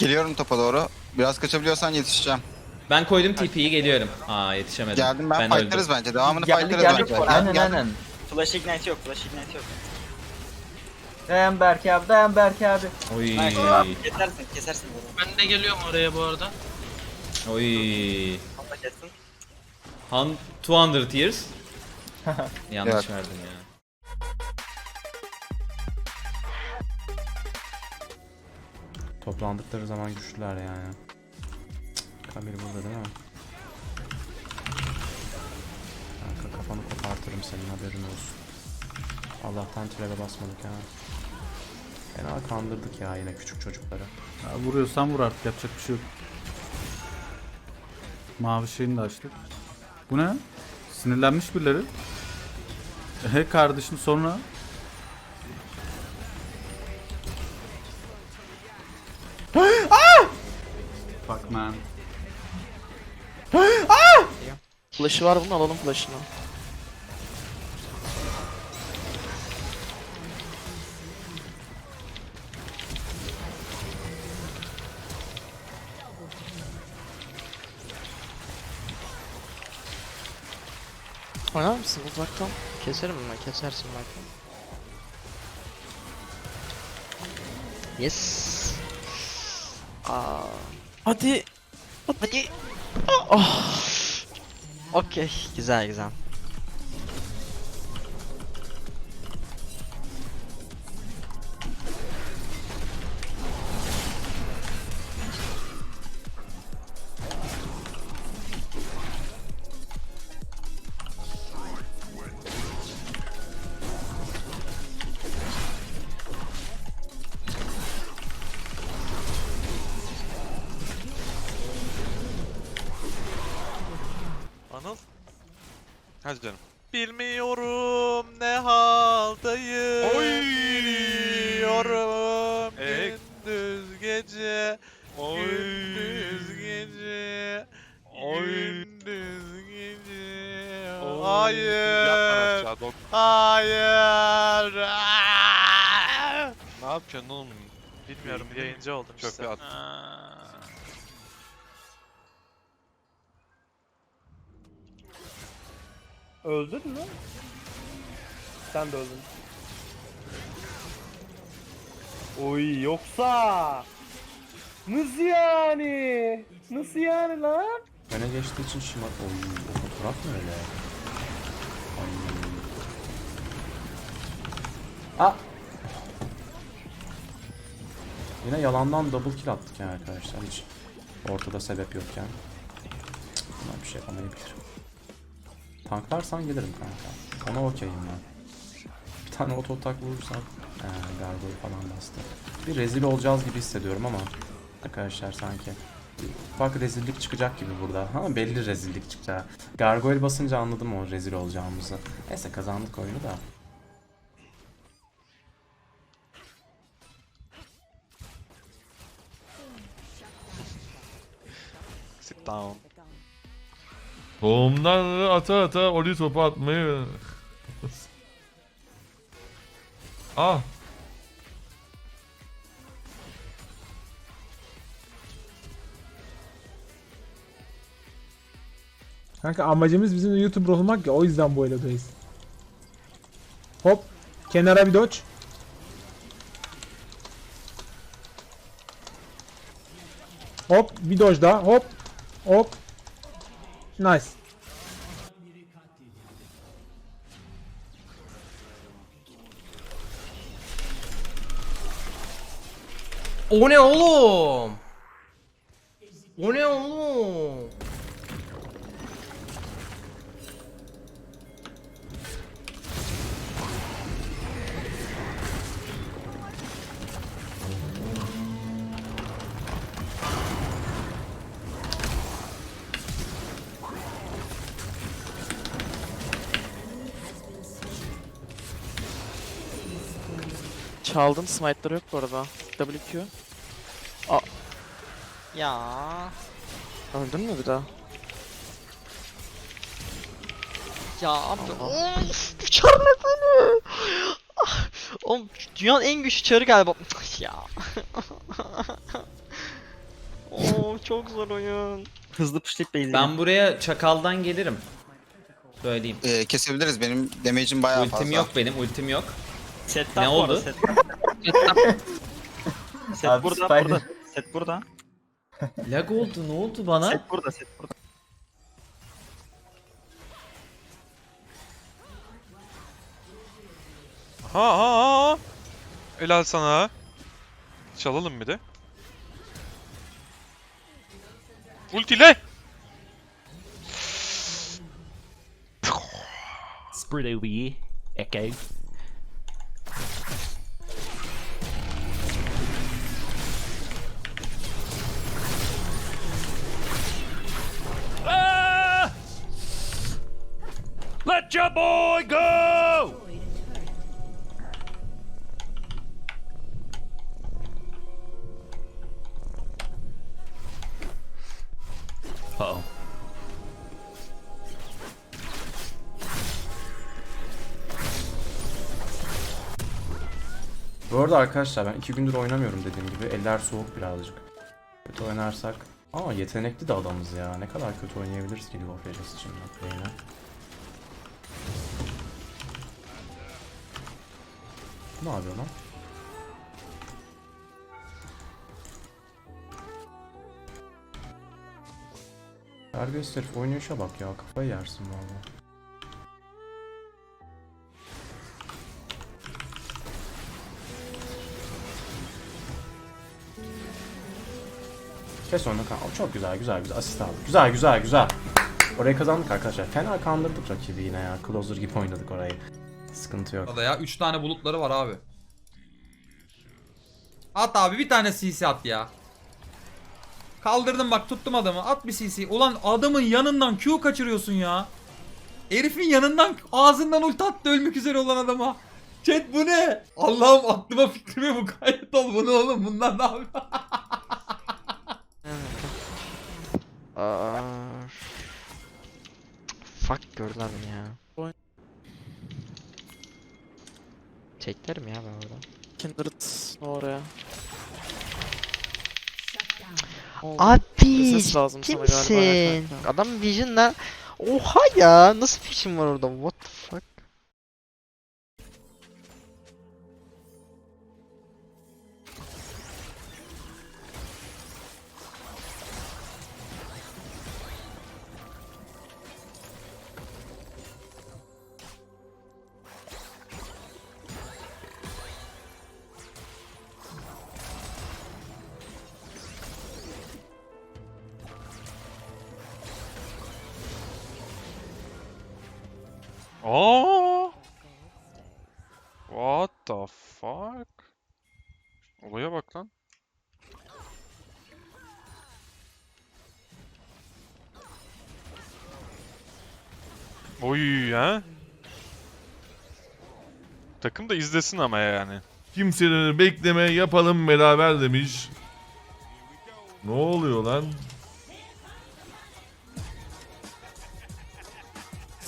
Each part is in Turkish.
Geliyorum topa doğru. Biraz kaçabiliyorsan yetişeceğim. Ben koydum TP'yi geliyorum. Aa yetişemedim. Geldim ben, öldüm. fightlarız bence. Devamını Geldi fightlarız geldi. bence. Gel, Aynen gel. aynen. Flash ignite yok, flash ignite yok. Dayan Berke abi dayan Berke abi. Oy. Kesersin, kesersin bunu. Ben de geliyorum oraya bu arada. Oy. Atla kessin. Han 200 years. Yanlış Evet. verdim ya. Toplandıkları zaman güçlüler yani. Kamil burada değil mi? Kanka kafanı kopartırım senin haberin olsun. Allah'tan trebe basmadık ha. Fena kandırdık ya yine küçük çocukları. Ya vuruyorsan vur artık yapacak bir şey yok. Mavi şeyini de açtık. Bu ne? Sinirlenmiş birileri. He kardeşim sonra. Fuck man. Flash'ı var bunun alalım flash'ını. Oynar mısın uzaktan? Keserim ben, kesersin belki. Yes. Aa. Hadi. Hadi. Oh. Okey, güzel güzel. Hadi canım. Bilmiyorum ne haldayım. Biliyorum Ek. gündüz gece. Oy. Gündüz gece. Oy. Gündüz gece. Oy. Hayır. aşağı, dok- Hayır. Ne yapıyorsun oğlum? Bilmiyorum yayıncı oldum Çöpe işte. at. Aa. Öldün mü? Sen de öldün. Oy yoksa Nasıl yani? Nasıl yani lan? Öne geçtiği için şımat... Oy o fotoğraf ne öyle? Ay. Aa! Yine yalandan double kill attık yani arkadaşlar hiç ortada sebep yokken. Cık, bir şey yapamayabilirim. Tanklarsan gelirim kanka. Ona okeyim ben. Bir tane oto atak vurursak ee, gargoyle falan bastı. Bir rezil olacağız gibi hissediyorum ama arkadaşlar sanki Bak rezillik çıkacak gibi burada. Ha belli rezillik çıkacak. Gargoyle basınca anladım o rezil olacağımızı. Neyse kazandık oyunu da. Sit down. Tohumdan ata ata oraya topu atmayı... ah! Kanka amacımız bizim YouTuber olmak ya o yüzden bu elo'dayız. Hop. Kenara bir dodge. Hop bir dodge daha. Hop. Hop. Nice. O ne oğlum? O ne oğlum? Çaldın smite'ları yok bu arada. WQ. Aa. Ya. Öldün mü bir daha? Ya abi of çar ne böyle? Ah, Oğlum dünyanın en güçlü çarı galiba. ya. çok zor oyun. Hızlı pushlayıp base'e. Ben buraya çakaldan gelirim. Söyleyeyim. Ee, kesebiliriz. Benim damage'im bayağı Ultim fazla. yok benim, ultim yok. Set Ne top bu arada, oldu? Set, set Abi, burada, Spider- burada. Set burada. Lag oldu, ne oldu bana? Set burada, set burada. Ha ha ha. Helal sana. Çalalım bir de. Ultile. Spread over here. Echo. Let boy go! Uh-oh. Bu arada arkadaşlar ben iki gündür oynamıyorum dediğim gibi. Eller soğuk birazcık. Kötü oynarsak. Aa yetenekli de adamız ya. Ne kadar kötü oynayabiliriz ki League of Legends için Ne yapıyor lan? Serbest herif oynayışa bak ya kafayı yersin valla. Kes onu kan. Çok güzel güzel güzel asist aldık. Güzel güzel güzel. Orayı kazandık arkadaşlar. Fena kandırdık rakibi yine ya. Closer gibi oynadık orayı. Sıkıntı yok. ya 3 tane bulutları var abi. At abi bir tane CC at ya. Kaldırdım bak tuttum adamı. At bir CC. Ulan adamın yanından Q kaçırıyorsun ya. Herifin yanından ağzından ulti attı ölmek üzere olan adama. Chat bu ne? Allah'ım aklıma fikrime bu kayıt ol bunu oğlum bundan ne abi? Aa. Fuck gördüler beni ya. Çeklerim ya ben orada. Kindred oraya. Abi kimsin? Adam Vision'la Oha ya nasıl Vision var orada? What the fuck? Aa! What the fuck? Olaya bak lan. Oy ha? Takım da izlesin ama yani. Kimsenin bekleme yapalım beraber demiş. Ne oluyor lan?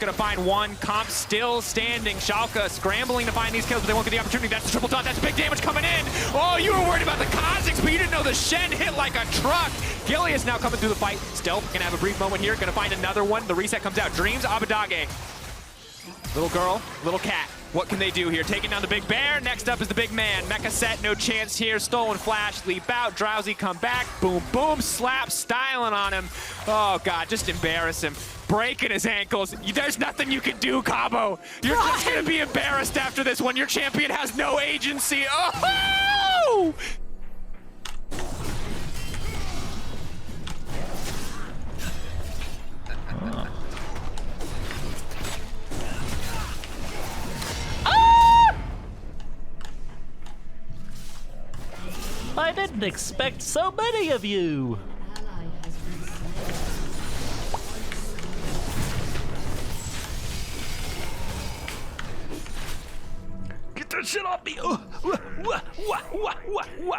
Gonna find one. Comp still standing. Schalke scrambling to find these kills, but they won't get the opportunity. That's the triple taunt. That's big damage coming in. Oh, you were worried about the Kha'Zix, but you didn't know the Shen hit like a truck. Gilly is now coming through the fight. Stealth gonna have a brief moment here. Gonna find another one. The reset comes out. Dreams Abadage. Little girl, little cat. What can they do here? Taking down the big bear. Next up is the big man. Mecha set, no chance here. Stolen flash, leap out. Drowsy come back. Boom, boom, slap, styling on him. Oh god, just embarrass him. Breaking his ankles. There's nothing you can do, Cabo. You're just gonna be embarrassed after this one. Your champion has no agency. Oh! Ah! I didn't expect so many of you. 吃老饼。我我我我我我